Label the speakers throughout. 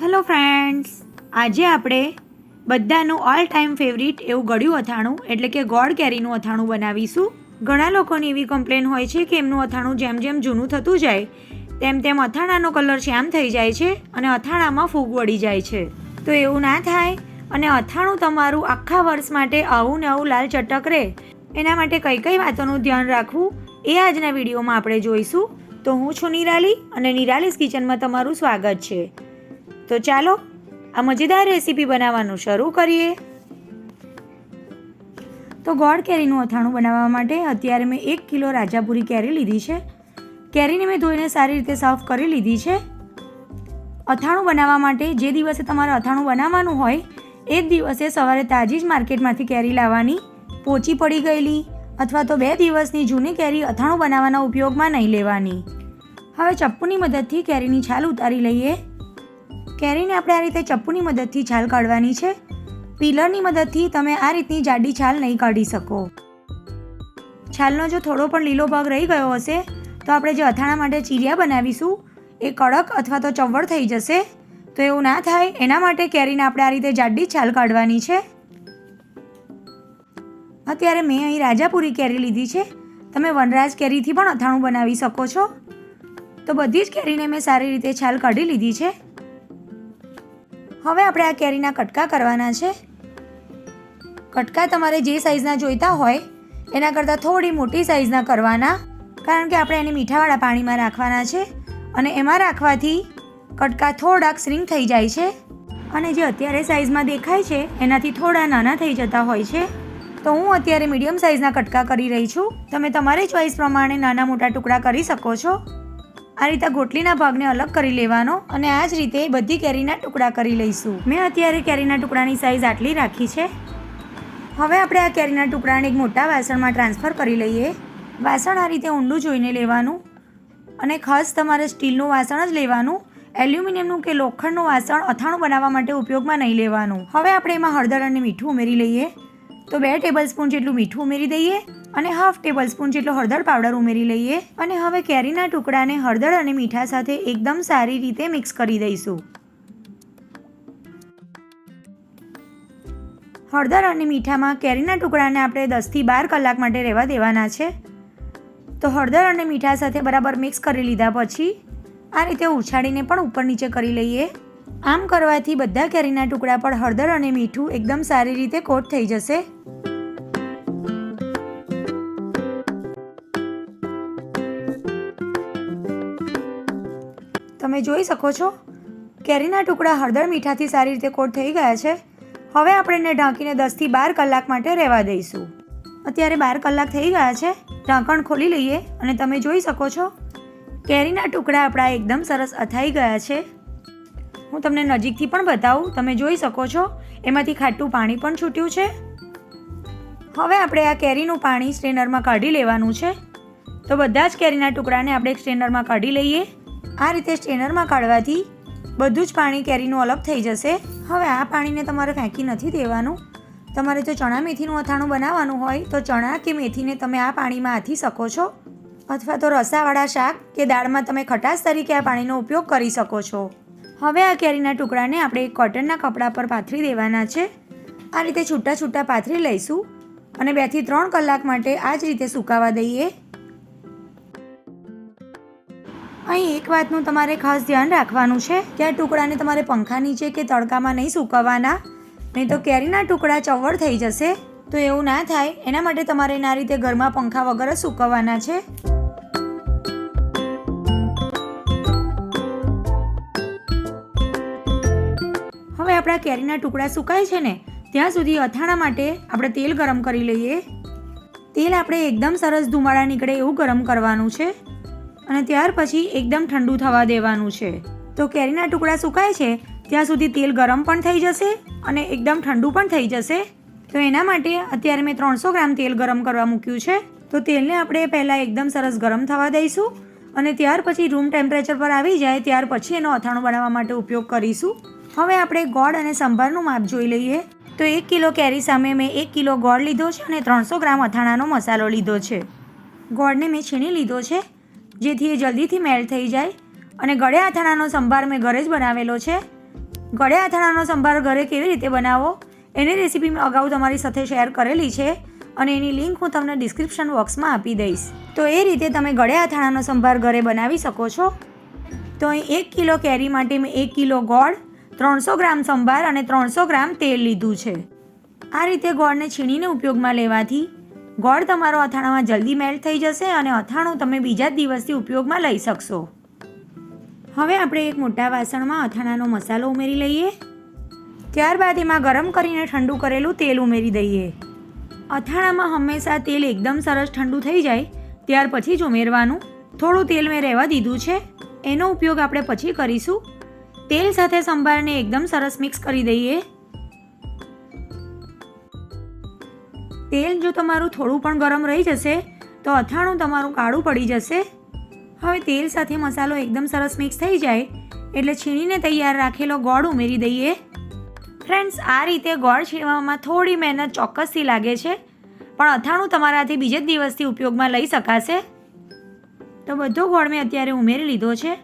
Speaker 1: Hello friends આજે આપણે બધાનું ઓલ ટાઈમ ફેવરિટ એવું ગળ્યું અથાણું, એટલે કે ગોળ કેરીનું અથાણું બનાવીશું. ઘણા લોકોની એવી કમ્પ્લેન હોય છે કે એમનું અથાણું જેમ જેમ જૂનું થતું જાય, તેમ તેમ અથાણાનો કલર શ્યામ થઈ જાય છે અને અથાણામાં ફૂગ વળી જાય છે. તો એવું ના થાય અને અથાણું તમારું આખા વર્ષ માટે આવું ને આવું લાલ ચટક રહે. એના માટે કઈ કઈ વાતોનું ધ્યાન રાખવું, એ આજના વિડીયોમાં આપણે જોઈશું. તો હું છું નિરાલી અને નિરાલીસ કિચનમાં તમારું સ્વાગત છે. તો ચાલો આ મજેદાર રેસીપી બનાવવાનું શરૂ કરીએ. તો ગોળ કેરીનું અથાણું બનાવવા માટે અત્યારે મેં એક કિલો રાજાપુરી કેરી લીધી છે. કેરીને મેં ધોઈને સારી રીતે સાફ કરી લીધી છે. અથાણું બનાવવા માટે જે દિવસે તમારે અથાણું બનાવવાનું હોય, એ જ દિવસે સવારે તાજી જ માર્કેટમાંથી કેરી લાવવાની પોચી પડી ગયેલી અથવા તો બે દિવસની જૂની કેરી અથાણું બનાવવાના ઉપયોગમાં નહીં લેવાની. હવે ચપ્પુની મદદથી કેરીની છાલ ઉતારી લઈએ. કેરીને આપણે આ રીતે ચપ્પુની મદદથી છાલ કાઢવાની છે. પીલરની મદદથી તમે આ રીતની જાડી છાલ નહીં કાઢી શકો. છાલનો જો થોડો પણ લીલો ભાગ રહી ગયો હશે, તો આપણે જે અથાણા માટે ચીરિયા બનાવીશું, એ કડક અથવા તો ચવડ થઈ જશે. તો એવું ના થાય, એના માટે કેરીને આપણે આ રીતે જાડી છાલ કાઢવાની છે. અત્યારે મેં અહીં રાજાપુરી કેરી લીધી છે. તમે વનરાજ કેરીથી પણ અથાણું બનાવી શકો છો. તો બધી જ કેરીને મેં સારી રીતે છાલ કાઢી લીધી છે. હવે આપણે આ કેરીના કટકા કરવાના છે. કટકા તમારે જે સાઈઝના જોઈતા હોય, એના કરતાં થોડી મોટી સાઈઝના કરવાના. કારણ કે આપણે એને મીઠાવાળા પાણીમાં રાખવાના છે અને એમાં રાખવાથી કટકા થોડાક સ્રિંગ થઈ જાય છે. અને જે અત્યારે સાઈઝમાં દેખાય છે, એનાથી થોડા નાના થઈ જતા હોય છે. તો હું અત્યારે મીડિયમ સાઇઝના કટકા કરી રહી છું. તમે તમારી ચોઈસ પ્રમાણે નાના મોટા ટુકડા કરી શકો છો. આ રીતે ગોટલીના ભાગને અલગ કરી લેવાનો અને આ જ રીતે બધી કેરીના ટુકડા કરી લઈશું. મેં અત્યારે કેરીના ટુકડાની સાઈઝ આટલી રાખી છે. હવે આપણે આ કેરીના ટુકડાને એક મોટા વાસણમાં ટ્રાન્સફર કરી લઈએ. વાસણ આ રીતે ઊંડું જોઈને લેવાનું અને ખાસ તમારે સ્ટીલનું વાસણ જ લેવાનું. એલ્યુમિનિયમનું કે લોખંડનું વાસણ અથાણું બનાવવા માટે ઉપયોગમાં નહીં લેવાનું. હવે આપણે એમાં હળદર અને મીઠું ઉમેરી લઈએ. તો બે ટેબલ સ્પૂન જેટલું મીઠું ઉમેરી દઈએ અને હાફ ટેબલ સ્પૂન જેટલો હળદર પાવડર ઉમેરી લઈએ અને હવે કેરીના ટુકડાને હળદર અને મીઠા સાથે એકદમ સારી રીતે મિક્સ કરી દઈશું. હળદર અને મીઠામાં કેરીના ટુકડાને આપણે દસથી બાર કલાક માટે રહેવા દેવાના છે. તો હળદર અને મીઠા સાથે બરાબર મિક્સ કરી લીધા પછી આ રીતે ઉછાળીને પણ ઉપર નીચે કરી લઈએ. આમ કરવાથી બધા કેરીના ટુકડા પર હળદર અને મીઠું એકદમ સારી રીતે કોટ થઈ જશે. તમે જોઈ શકો છો, કેરીના ટુકડા હળદર મીઠાથી સારી રીતે કોટ થઈ ગયા છે. હવે આપણે એને ઢાંકીને દસથી બાર કલાક માટે રહેવા દઈશું. અત્યારે બાર કલાક થઈ ગયા છે, ઢાંકણ ખોલી લઈએ અને તમે જોઈ શકો છો, કેરીના ટુકડા આપણા એકદમ સરસ અથાઈ ગયા છે. હું તમને નજીકથી પણ બતાવું, તમે જોઈ શકો છો, એમાંથી ખાટું પાણી પણ છૂટ્યું છે. હવે આપણે આ કેરીનું પાણી સ્ટ્રેનરમાં કાઢી લેવાનું છે. તો બધા જ કેરીના ટુકડાને આપણે સ્ટ્રેનરમાં કાઢી લઈએ. આ રીતે સ્ટ્રેનરમાં કાઢવાથી બધું જ પાણી કેરીનું અલગ થઈ જશે. હવે આ પાણીને તમારે ફેંકી નથી દેવાનું. તમારે જો ચણા મેથીનું અથાણું બનાવવાનું હોય, તો ચણા કે મેથીને તમે આ પાણીમાં આથી શકો છો. અથવા તો રસાવાળા શાક કે દાળમાં તમે ખટાશ તરીકે આ પાણીનો ઉપયોગ કરી શકો છો. હવે આ કેરીના ટુકડાને આપણે કોટનના કપડા પર પાથરી દેવાના છે. આ રીતે છૂટા છૂટા પાથરી લઈશું અને બેથી ત્રણ કલાક માટે આ જ રીતે સુકાવા દઈએ. અહીં એક વાતનું તમારે ખાસ ધ્યાન રાખવાનું છે કે આ ટુકડાને તમારે પંખા નીચે કે તડકામાં નહીં સુકવવાના. નહીં તો કેરીના ટુકડા ચવડ થઈ જશે. તો એવું ના થાય, એના માટે તમારે એના રીતે ઘરમાં પંખા વગર જ સૂકવવાના છે. આપણા કેરીના ટુકડા સુકાય છે ને, ત્યાં સુધી અથાણા માટે આપણે તેલ ગરમ કરી લઈએ. તેલ આપણે એકદમ સરસ ધુમાડા નીકળે એવું ગરમ કરવાનું છે અને ત્યાર પછી એકદમ ઠંડુ થવા દેવાનું છે. તો કેરીના ટુકડા સુકાય છે, ત્યાં સુધી તેલ ગરમ પણ થઈ જશે અને એકદમ ઠંડુ પણ થઈ જશે. તો એના માટે અત્યારે મેં ત્રણસો ગ્રામ તેલ ગરમ કરવા મૂક્યું છે. તો તેલને આપણે પહેલાં એકદમ સરસ ગરમ થવા દઈશું અને ત્યાર પછી રૂમ ટેમ્પરેચર પર આવી જાય, ત્યાર પછી એનો અથાણું બનાવવા માટે ઉપયોગ કરીશું. હવે આપણે ગોળ અને સંભારનું માપ જોઈ લઈએ. તો એક કિલો કેરી સામે મેં એક કિલો ગોળ લીધો છે અને ત્રણસો ગ્રામ અથાણાનો મસાલો લીધો છે. ગોળને મેં છીણી લીધો છે, જેથી એ જલ્દીથી મેલ્ટ થઈ જાય. અને ગળ્યા અથાણાનો સંભાર મેં ઘરે જ બનાવેલો છે. ગળે અથાણાનો સંભાર ઘરે કેવી રીતે બનાવો? એની રેસીપી મેં અગાઉ તમારી સાથે શેર કરેલી છે અને એની લિંક હું તમને ડિસ્ક્રિપ્શન બોક્સમાં આપી દઈશ. તો એ રીતે તમે ગળે અથાણાનો સંભાર ઘરે બનાવી શકો છો. તો અહીં એક કિલો કેરી માટે મેં એક કિલો ગોળ ત્રણસો ગ્રામ સંભાર અને ત્રણસો ગ્રામ તેલ લીધું છે. આ રીતે ગોળને છીણીને ઉપયોગમાં લેવાથી ગોળ તમારો અથાણામાં જલ્દી મેલ્ટ થઈ જશે અને અથાણું તમે બીજા જ દિવસથી ઉપયોગમાં લઈ શકશો. હવે આપણે એક મોટા વાસણમાં અથાણાનો મસાલો ઉમેરી લઈએ. ત્યારબાદ એમાં ગરમ કરીને ઠંડુ કરેલું તેલ ઉમેરી દઈએ. અથાણામાં હંમેશા તેલ એકદમ સરસ ઠંડુ થઈ જાય, ત્યાર પછી જ ઉમેરવાનું. થોડું તેલ મેં રહેવા દીધું છે. એનો ઉપયોગ આપણે પછી કરીશું. તેલ સાથે સંભારને એકદમ સરસ મિક્સ કરી દઈએ. તેલ જો તમારું થોડું પણ ગરમ રહી જશે, તો અથાણું તમારું કાળું પડી જશે. હવે તેલ સાથે મસાલો એકદમ સરસ મિક્સ થઈ જાય, એટલે છીણીને તૈયાર રાખેલો ગોળ ઉમેરી દઈએ. ફ્રેન્ડ્સ, આ રીતે ગોળ છીણવામાં થોડી મહેનત ચોક્કસથી લાગે છે, પણ અથાણું તમારાથી બીજે જ દિવસથી ઉપયોગમાં લઈ શકાશે. તો બધો ગોળ મેં અત્યારે ઉમેરી લીધો છે.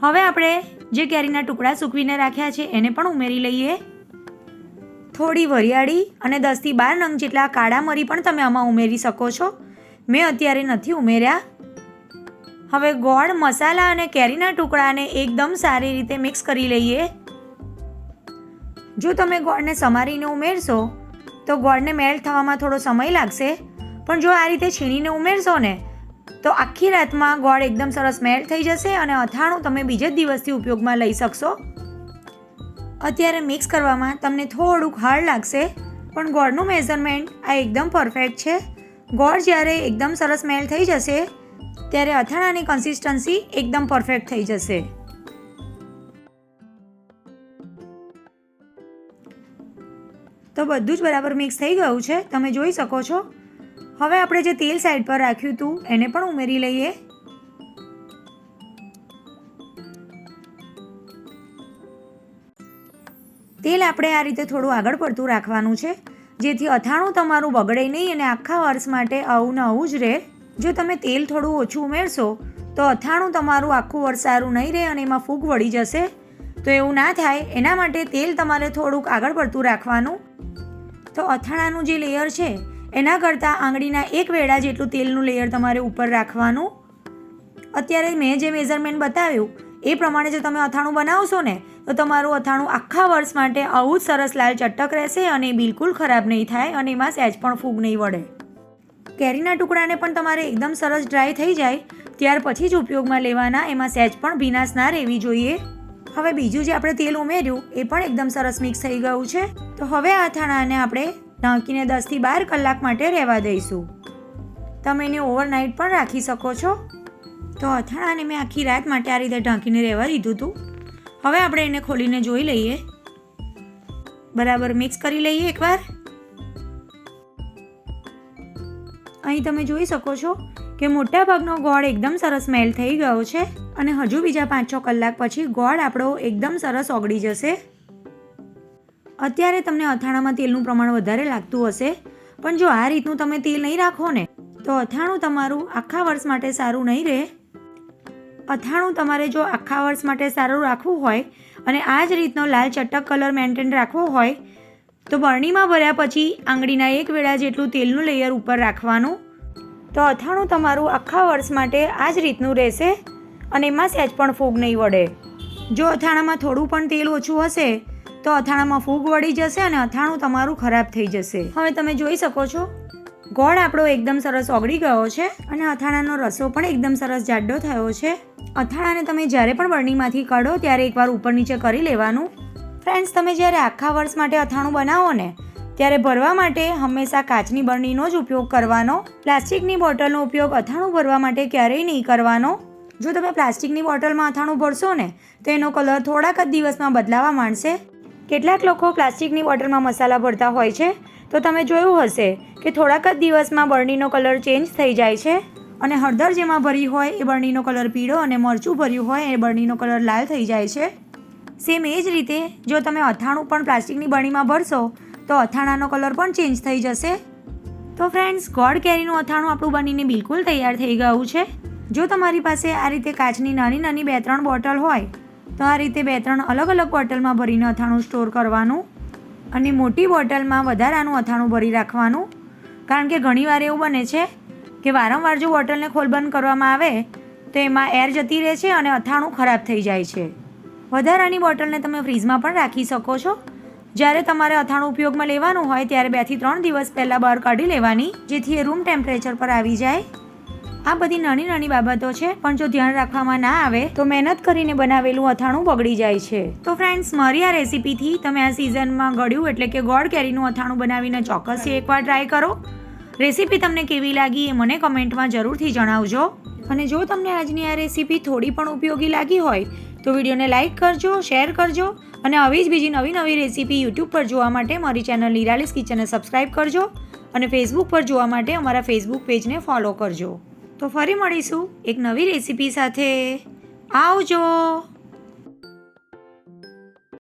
Speaker 1: હવે આપણે જે કેરીના ટુકડા સૂકવીને રાખ્યા છે, એને પણ ઉમેરી લઈએ. થોડી વરિયાળી અને દસથી બાર નંગ જેટલા કાળા મરી પણ તમે આમાં ઉમેરી શકો છો. મેં અત્યારે નથી ઉમેર્યા. હવે ગોળ, મસાલા અને કેરીના ટુકડાને એકદમ સારી રીતે મિક્સ કરી લઈએ. જો તમે ગોળને સમારીને ઉમેરશો, તો ગોળને મેલ્ટ થવામાં થોડો સમય લાગશે. પણ જો આ રીતે છીણીને ઉમેરશો ને તો આખી રાતમાં ગોળ એકદમ સરસ મેલ્ટ થઈ જશે અને અથાણું તમે બીજે જ દિવસથી ઉપયોગમાં લઈ શકશો. અત્યારે મિક્સ કરવામાં તમને થોડુંક હાર્ડ લાગશે, પણ ગોળનું મેઝરમેન્ટ આ એકદમ પરફેક્ટ છે. ગોળ જ્યારે એકદમ સરસ મેલ્ટ થઈ જશે, ત્યારે અથાણાની કન્સિસ્ટન્સી એકદમ પરફેક્ટ થઈ જશે. તો બધું જ બરાબર મિક્સ થઈ ગયું છે. તમે જોઈ શકો છો હવે આપણે જે તેલ સાઈડ પર રાખ્યું હતું, એને પણ ઉમેરી લઈએ. તેલ આપણે આ રીતે થોડું આગળ પડતું રાખવાનું છે, જેથી અથાણું તમારું બગડે નહીં અને આખા વર્ષ માટે આવું ને આવું જ રહે. જો તમે તેલ થોડું ઓછું ઉમેરશો, તો અથાણું તમારું આખું વર્ષ સારું નહીં રહે અને એમાં ફૂગ વળી જશે. તો એવું ના થાય, એના માટે તેલ તમારે થોડુંક આગળ પડતું રાખવાનું. તો અથાણાનું જે લેયર છે એના કરતાં આંગળીના એક વેળા જેટલું તેલનું લેયર તમારે ઉપર રાખવાનું. અત્યારે મેં જે મેઝરમેન્ટ બતાવ્યું, એ પ્રમાણે જો તમે અથાણું બનાવશો ને, તો તમારું અથાણું આખા વર્ષ માટે આવું જ સરસ લાલ ચટક રહેશે અને બિલકુલ ખરાબ નહીં થાય અને એમાં સહેજ પણ ફૂગ નહીં વળે. કેરીના ટુકડાને પણ તમારે એકદમ સરસ ડ્રાય થઈ જાય, ત્યાર પછી જ ઉપયોગમાં લેવાના, એમાં સહેજ પણ ભીનાશ ના રહેવી જોઈએ. હવે બીજું જે આપણે તેલ ઉમેર્યું, એ પણ એકદમ સરસ મિક્સ થઈ ગયું છે. તો હવે આ અથાણાને આપણે ઢાંકીને દસથી બાર કલાક માટે રહેવા દઈશું. તમે એને ઓવરનાઇટ પણ રાખી શકો છો. તો અથાણાને મેં આખી રાત માટે આ રીતે ઢાંકીને રહેવા દીધું હતું હવે આપણે એને ખોલીને જોઈ લઈએ. બરાબર મિક્સ કરી લઈએ એકવાર. અહીં તમે જોઈ શકો છો કે મોટાભાગનો ગોળ એકદમ સરસ મેલ થઈ ગયો છે અને હજુ બીજા પાંચ છ કલાક પછી ગોળ આપણો એકદમ સરસ ઓગળી જશે. અત્યારે તમને અથાણામાં તેલનું પ્રમાણ વધારે લાગતું હશે. પણ જો આ રીતનું તમે તેલ નહીં રાખો ને તો અથાણું તમારું આખા વર્ષ માટે સારું નહીં રહે. અથાણું તમારે જો આખા વર્ષ માટે સારું રાખવું હોય અને આ જ રીતનો લાલ ચટક કલર મેન્ટેન રાખવો હોય, તો બરણીમાં ભર્યા પછી આંગળીના એક વેળા જેટલું તેલનું લેયર ઉપર રાખવાનું. તો અથાણું તમારું આખા વર્ષ માટે આ જ રીતનું રહેશે અને એમાં સહેજ પણ ફૂગ નહીં વળે. જો અથાણામાં થોડું પણ તેલ ઓછું હશે તો અથાણામાં ફૂગ વળી જશે અને અથાણું તમારું ખરાબ થઈ જશે. હવે તમે જોઈ શકો છો, ગોળ આપણો એકદમ સરસ ઓગળી ગયો છે અને અથાણાનો રસો પણ એકદમ સરસ જાડો થયો છે. અથાણાને તમે જ્યારે પણ બરણીમાંથી કાઢો ત્યારે એકવાર ઉપર નીચે કરી લેવાનું. ફ્રેન્ડ્સ તમે જ્યારે આખા વર્ષ માટે અથાણું બનાવો ને, ત્યારે ભરવા માટે હંમેશા કાચની બરણીનો જ ઉપયોગ કરવાનો. પ્લાસ્ટિકની બોટલનો ઉપયોગ અથાણું ભરવા માટે ક્યારેય નહીં કરવાનો. જો તમે પ્લાસ્ટિકની બોટલમાં અથાણું ભરશો ને, તો એનો કલર થોડાક જ દિવસમાં બદલાવા માંડશે. કેટલાક લોકો પ્લાસ્ટિકની બોટલમાં મસાલા ભરતા હોય છે? તો તમે જોયું હશે કે થોડાક જ દિવસમાં બરણીનો કલર ચેન્જ થઈ જાય છે અને હળદર જેમાં ભરી હોય એ બરણીનો કલર પીળો અને મરચું ભર્યું હોય એ બરણીનો કલર લાલ થઈ જાય છે. સેમ એ જ રીતે, જો તમે અથાણું પણ પ્લાસ્ટિકની બરણીમાં ભરશો, તો અથાણાનો કલર પણ ચેન્જ થઈ જશે. તો ફ્રેન્ડ્સ, ગોળ કેરીનું અથાણું આપણું બનીને બિલકુલ તૈયાર થઈ ગયું છે. જો તમારી પાસે આ રીતે કાચની નાની નાની બે ત્રણ બોટલ હોય તો આ રીતે બે ત્રણ અલગ અલગ બોટલમાં ભરીને અથાણું સ્ટોર કરવાનું અને મોટી બોટલમાં વધારાનું અથાણું ભરી રાખવાનું. કારણ કે ઘણીવાર એવું બને છે કે વારંવાર જો બોટલને ખોલબંધ કરવામાં આવે, તો એમાં એર જતી રહે છે અને અથાણું ખરાબ થઈ જાય છે. વધારાની બોટલને તમે ફ્રીજમાં પણ રાખી શકો છો. જ્યારે તમારે અથાણું ઉપયોગમાં લેવાનું હોય, ત્યારે બેથી ત્રણ દિવસ પહેલાં બહાર કાઢી લેવાની, જેથી એ રૂમ ટેમ્પરેચર પર આવી જાય. આ બધી નાની નાની બાબતો છે, પણ જો ધ્યાન રાખવામાં ના આવે, તો મહેનત કરીને બનાવેલું અથાણું બગડી જાય છે. તો ફ્રેન્ડ્સ મારી આ રેસીપીથી તમે આ સિઝનમાં ગળ્યું એટલે કે ગોળ કેરીનું અથાણું બનાવીને ચોક્કસથી એકવાર ટ્રાય કરો. રેસીપી તમને કેવી લાગી એ મને કમેન્ટમાં જરૂરથી જણાવજો. અને જો તમને આજની આ રેસીપી થોડી પણ ઉપયોગી લાગી હોય, તો વિડીયોને લાઇક કરજો શેર કરજો, અને આવી જ બીજી નવી નવી રેસીપી યુટ્યુબ પર જોવા માટે મારી ચેનલ નિરાલિસ કિચનને સબસ્ક્રાઇબ કરજો, અને ફેસબુક પર જોવા માટે અમારા ફેસબુક પેજને ફોલો કરજો. તો ફરી મળીશું એક નવી રેસીપી સાથે. આવજો!